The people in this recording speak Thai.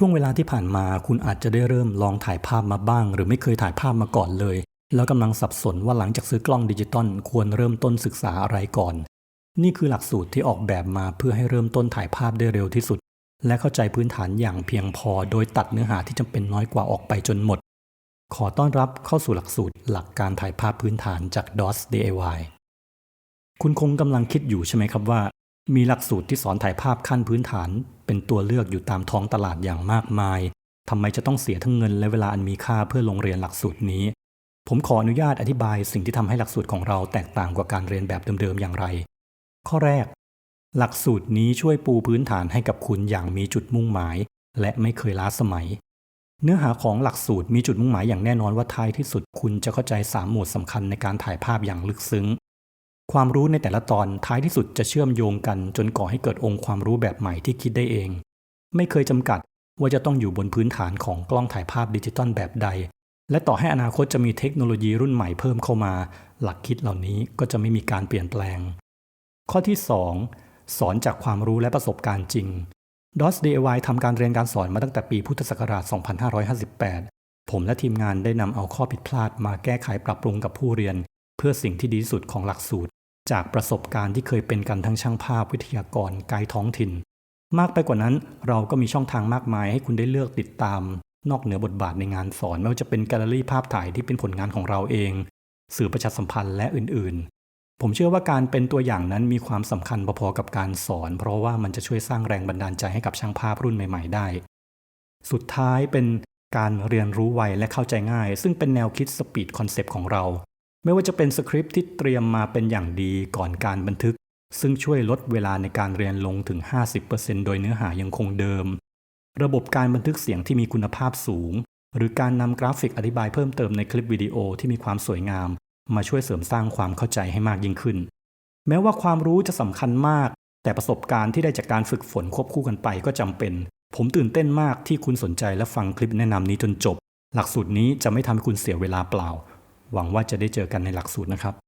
ช่วงเวลาที่ผ่านมาคุณอาจจะได้เริ่มลองถ่ายภาพมาบ้าง หรือไม่เคยถ่ายภาพมาก่อนเลย แล้วกำลังสับสนว่าหลังจากซื้อกล้องดิจิตอลควรเริ่มต้นศึกษาอะไรก่อน นี่คือหลักสูตรที่ออกแบบมาเพื่อให้เริ่มต้นถ่ายภาพได้เร็วที่สุด และเข้าใจพื้นฐานอย่างเพียงพอ โดยตัดเนื้อหาที่จำเป็นน้อยกว่าออกไปจนหมด ขอต้อนรับเข้าสู่หลักสูตรหลักการถ่ายภาพพื้นฐานจาก DOS DIY คุณคงกำลังคิดอยู่ใช่ไหมครับว่า มีหลักสูตรที่สอนถ่ายภาพขั้นพื้นฐาน เป็นตัวเลือกอยู่ตามท้องตลาดอย่างมากมายทำไมจะต้องเสียทั้งเงินและเวลาอันมีค่าเพื่อลงเรียนหลักสูตรนี้ ผมขออนุญาตอธิบายสิ่งที่ทำให้หลักสูตรของเราแตกต่างกว่าการเรียนแบบเดิมๆอย่างไร ข้อแรก หลักสูตรนี้ช่วยปูพื้นฐานให้กับคุณอย่างมีจุดมุ่งหมาย และไม่เคยล้าสมัย เนื้อหาของหลักสูตรมีจุดมุ่งหมายอย่างแน่นอนว่าท้ายที่สุดคุณจะเข้าใจ 3 หมวดสำคัญในการถ่ายภาพอย่างลึกซึ้ง ความรู้ในแต่ละตอนท้ายที่สุดจะเชื่อมโยงกัน จนก่อให้เกิดองค์ความรู้แบบใหม่ที่คิดได้เอง ไม่เคยจำกัดว่าจะต้องอยู่บนพื้นฐานของกล้องถ่ายภาพดิจิตอลแบบใด และต่อให้อนาคตจะมีเทคโนโลยีรุ่นใหม่เพิ่มเข้ามา หลักคิดเหล่านี้ก็จะไม่มีการเปลี่ยนแปลง ข้อที่ 2 สอนจากความรู้และประสบการณ์จริง DOS DIY ทำการเรียนการสอนมาตั้งแต่ปีพุทธศักราช 2558 ผมและทีมงานได้นำเอาข้อผิดพลาดมาแก้ไขปรับปรุงกับผู้เรียน เพื่อสิ่งที่ดีสุดของหลักสูตร จากประสบการณ์ที่เคยเป็นกันทั้งช่างภาพวิทยากรไกด์ท้องถิ่น มากไปกว่านั้นเราก็มีช่องทางมากมายให้คุณได้เลือกติดตาม นอกเหนือบทบาทในงานสอนไม่ว่าจะเป็นแกลเลอรี่ภาพถ่ายที่เป็นผลงานของเราเอง สื่อประชาสัมพันธ์และอื่นๆ ผมเชื่อว่าการเป็นตัวอย่างนั้นมีความสำคัญพอๆกับการสอน เพราะว่ามันจะช่วยสร้างแรงบันดาลใจให้กับช่างภาพรุ่นใหม่ ๆ ได้ สุดท้ายเป็นการเรียนรู้ไวและเข้าใจง่าย ซึ่งเป็นแนวคิดสปีดคอนเซปต์ของเรา ไม่ว่าจะเป็นสคริปต์ที่เตรียมมาเป็นอย่างดีก่อนการบันทึก ซึ่งช่วยลดเวลาในการเรียนลงถึง 50%โดยเนื้อหายังคงเดิม ระบบการบันทึกเสียงที่มีคุณภาพสูง หรือการนำกราฟิกอธิบายเพิ่มเติมในคลิปวิดีโอที่มีความสวยงาม มาช่วยเสริมสร้างความเข้าใจให้มากยิ่งขึ้น แม้ว่าความรู้จะสำคัญมาก แต่ประสบการณ์ที่ได้จากการฝึกฝนควบคู่กันไปก็จำเป็น ผมตื่นเต้นมากที่คุณสนใจและฟังคลิปแนะนำนี้จนจบ หลักสูตรนี้จะไม่ทำให้คุณเสียเวลาเปล่า หวังว่าจะได้เจอกันในหลักสูตรนะครับ